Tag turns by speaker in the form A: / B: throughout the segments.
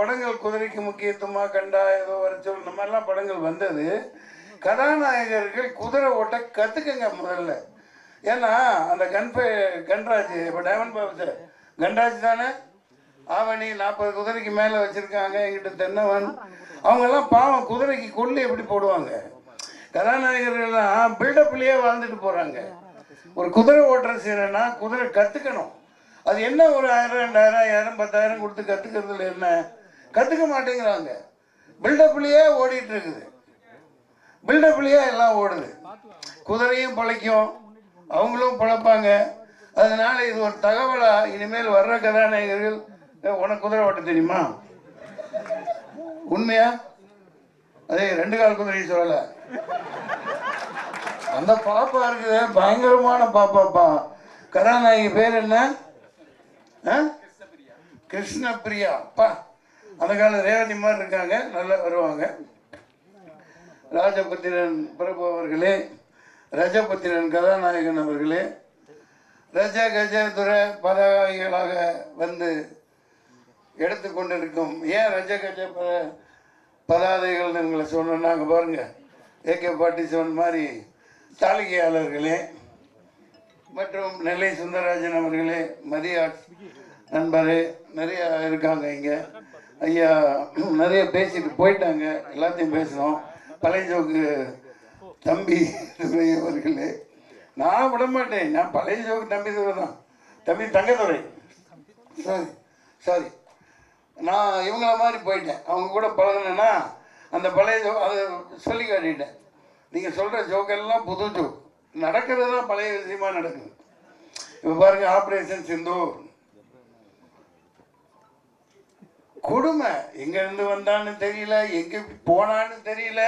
A: படங்கள் குதிரைக்கு முக்கியத்துவமாக கண்டா ஏதோ வர இந்த மாதிரிலாம் படங்கள் வந்தது. கதாநாயகர்கள் குதிரை ஓட்ட கற்றுக்குங்க முதல்ல. ஏன்னா அந்த கண்பே கண்ராஜ் இப்போ டைமண்ட் பாபு சார். கண்ராஜ் தானே? ஆவணி நாற்பது குதிரைக்கு மேலே வச்சுருக்காங்க எங்கிட்ட தென்னவன். அவங்கெல்லாம் பாவம் குதிரைக்கு கொல்லு எப்படி போடுவாங்க? கதாநாயகர்கள்லாம் பில்டப்லேயே வாழ்ந்துட்டு போகிறாங்க ஒரு குதிரை ஓட்டுற செய்கிறேன்னா குதிரை கற்றுக்கணும் அது என்ன ஒரு ஆயிரம் ரெண்டாயிரம் ஆயிரம் பத்தாயிரம் கொடுத்து கற்றுக்கிறதுல என்ன? கற்றுக்க மாட்டேங்கிறாங்க. பில்டப்லேயே ஓடிட்டு இருக்குது பில்டப்லேயே எல்லாம் ஓடுது. குதிரையும் பழைக்கும். அவங்களும் பழப்பாங்க. அதனால இது ஒரு தகவலா? இனிமேல் வர்ற கதாநாயகர்கள் உனக்கு குதிரை ஓட்ட தெரியுமா? உண்மையா? அதே ரெண்டு கால் குதிரையும் சொல்லல. அந்த பாப்பா இருக்குது. பயங்கரமான பாப்பாப்பா. கதாநாயகி பேர் என்ன? ஆ? கிருஷ்ணபிரியா அப்பா அந்த கால ரேவதி மாதிரி இருக்காங்க நல்லா வருவாங்க. ராஜபுத்திரன் பிரபு அவர்களே ரஜபுத்திரன் கதாநாயகன் அவர்களே ரஜ கஜ துர பதாகைகளாக வந்து எடுத்துக்கொண்டிருக்கும் ஏன் ரஜ கஜ பத பதாதைகள்னு உங்களை சொன்னோன்னா அங்கே பாருங்க ஏகே பாட்டி செவன் மாதிரி தாளிகையாளர்களே மற்றும் நெல்லை சுந்தரராஜன் அவர்களே மதிய நண்பரே நிறையா இருக்காங்க இங்கே. ஐயா நிறைய பேசிட்டு போயிட்டாங்க. எல்லாத்தையும் பேசினோம். பழைய ஜோக்கு தம்பி அவர்களே. நான் விட மாட்டேன். நான் பழைய ஜோக்கு தம்பி தான். தம்பி தங்கத்துறை சாரி சாரி நான் இவங்கள மாதிரி போயிட்டேன். அவங்க கூட பழகினேன்னா அந்த பழைய ஜோ அதை சொல்லி காட்டிட்டேன். நீங்கள் சொல்கிற ஜோக்கெல்லாம் புது ஜோக். நடக்கிறது தான் பழைய விஷயமா நடக்குது. இப்போ பாருங்கள் ஆப்ரேஷன் சிந்தூர் கொடுமை. எங்க இருந்து வந்தான்னு தெரியல எங்க போனான்னு தெரியல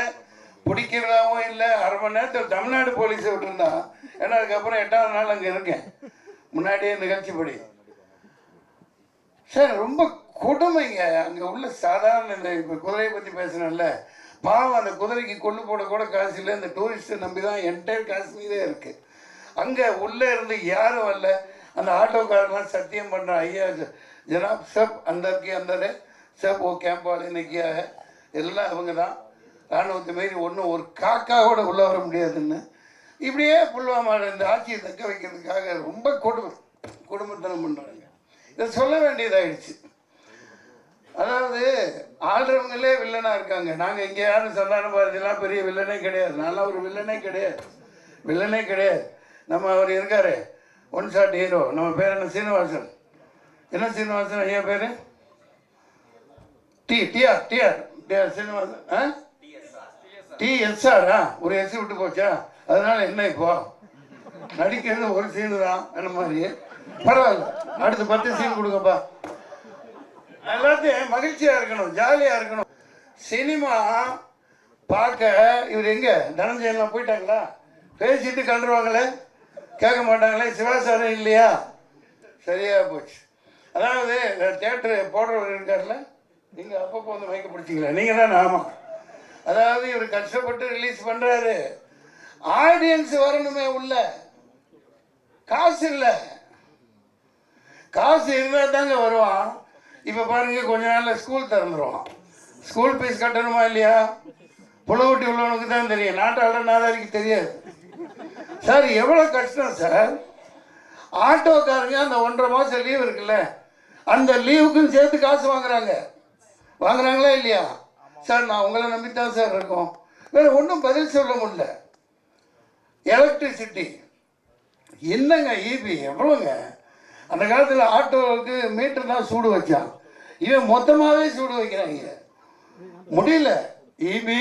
A: பிடிக்கிறதாவும் இல்லை. அரை மணி நேரத்தில் தமிழ்நாடு போலீஸை விட்டுருந்தான் ஏன்னா அதுக்கப்புறம் எட்டாவது நாள் அங்கே இருக்கேன். முன்னாடியே நிகழ்ச்சிப்படி. சார் ரொம்ப கொடுமைங்க. அங்கே உள்ள சாதாரண இந்த இப்போ குதிரையை பற்றி பேசுனேன்ல. பாவம் அந்த குதிரைக்கு கொண்டு போட கூட காசு இல்லை. இந்த டூரிஸ்ட்டை நம்பி தான் என்டையர் காஷ்மீரே இருக்குது அங்கே உள்ளே இருந்து யாரும் வரல. அந்த ஆட்டோக்காரெல்லாம் சத்தியம் பண்ணுறான் ஐயா ஜ- ஜனாப் சப் கே அந்தர் சப் ஓ கேம்ப் வாலே எல்லாம் அவங்க தான். ராணுவத்தை மாரி ஒன்றும் ஒரு காக்காவோட கூட உள்ளே வர முடியாதுன்னு. இப்படியே புல்வாமாவில் இந்த ஆட்சியை தக்க வைக்கிறதுக்காக ரொம்ப கொடுமை குடும்பத்தனம் பண்ணுறாங்க இதை சொல்ல வேண்டியதாகிடுச்சு அதாவது ஆள்றவங்களே வில்லனாக இருக்காங்க. நாங்கள் இங்கே யாரும் சந்தான பாரதியெல்லாம் பெரிய வில்லனே கிடையாது. நான்லாம் ஒரு வில்லனே கிடையாது. வில்லனே கிடையாது. நம்ம அவர் இருக்காரு. One shot hero. நம்ம பேர் என்ன? சீனிவாசன். என்ன சீனிவாசன்? ஐயா பேர்? T TR TR. TR Srinivasan ஆ? டிஎஸ்ஆரா ஒரு எஸ் விட்டு போச்சா? அதனால என்ன இப்போ? நடிக்கிறது ஒரு சீனு தான் அந்த மாதிரி. பரவாயில்ல. அடுத்து பத்து சீன் கொடுங்கப்பா. எல்லாத்தையும் மகிழ்ச்சியா இருக்கணும் ஜாலியா இருக்கணும். சினிமா பார்க்க இவர் எங்க? தனஞ்சயன்லாம் போயிட்டாங்களா? பேசிட்டு கண்டுருவாங்களே கேட்க மாட்டாங்களே சிவாசாரம் இல்லையா? சரியா போச்சு. அதாவது தேட்டரு போடுறவர் இருக்கார்ல நீங்கள் அப்பப்போ வந்து மயக்க பிடிச்சிங்களா நீங்கள் தான் ஆமாம் அதாவது இவர் கஷ்டப்பட்டு ரிலீஸ் பண்ணுறாரு ஆடியன்ஸ் வரணுமே உள்ள. காசு இல்லை. காசு இருந்தால் தாங்க வருவான். இப்போ பாருங்க கொஞ்ச நாளில் ஸ்கூல் திறந்துருவான். ஸ்கூல் ஃபீஸ் கட்டணுமா இல்லையா? புலவட்டி உள்ளவனுக்கு தான் தெரியும். நாட்டாள நாதாரிக்கு தெரியாது. சார் எவ்வளோ கஷ்டம் சார்? ஆட்டோக்காரங்க அந்த ஒன்றரை மாதம் லீவ் இருக்குல்ல அந்த லீவுக்கும் சேர்த்து காசு வாங்குறாங்க. வாங்குறாங்களா இல்லையா? சார் நான் உங்களை நம்பி தான் சார் இருக்கோம். வேறு ஒன்றும் பதில் சொல்ல முடியல. எலக்ட்ரிசிட்டி என்னங்க ஈபி எவ்வளோங்க அந்த காலத்தில் ஆட்டோவுக்கு மீட்டர் தான் சூடு வச்சான். இவன் மொத்தமாகவே சூடு வைக்கிறாங்க. முடியல. ஈபி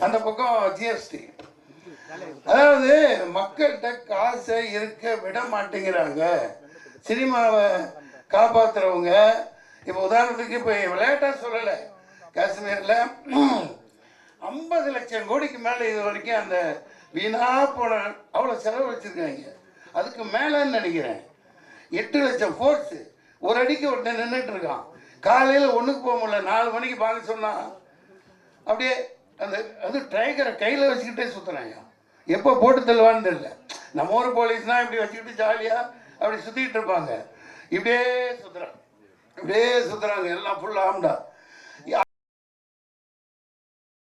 A: அந்த பக்கம் ஜிஎஸ்டி அதாவது மக்கள்கிட்ட காசை இருக்க விட மாட்டேங்கிறாங்க. சினிமாவை காப்பாத்துறவங்க இப்போ உதாரணத்துக்கு இப்போ விளையாட்டாக சொல்லலை. காஷ்மீரில் ஐம்பது லட்சம் கோடிக்கு மேலே இது வரைக்கும் அந்த வீணா போன அவ்வளோ செலவழிச்சிருக்காங்க அதுக்கு மேலேன்னு நினைக்கிறேன். எட்டு லட்சம் ஃபோர்ஸு ஒரு அடிக்கு ஒருத்தன் நின்றுட்டு இருக்கான். காலையில் ஒன்றுக்கு போக முடியல நாலு மணிக்கு பார்க்க சொன்னா அப்படியே அந்த அது ட்ரைகரை கையில் வச்சுக்கிட்டே சுற்றுறாங்க எப்போ போட்டு தள்ளுவான்னு தெரியல. நம்ம ஊர் போலீஸ்னால் இப்படி வச்சுக்கிட்டு ஜாலியாக அப்படி சுற்றிக்கிட்டு இருப்பாங்க. இப்படியே சுற்றுறாங்க இப்படியே சுற்றுறாங்க எல்லாம் ஃபுல்லாக ஆம்டா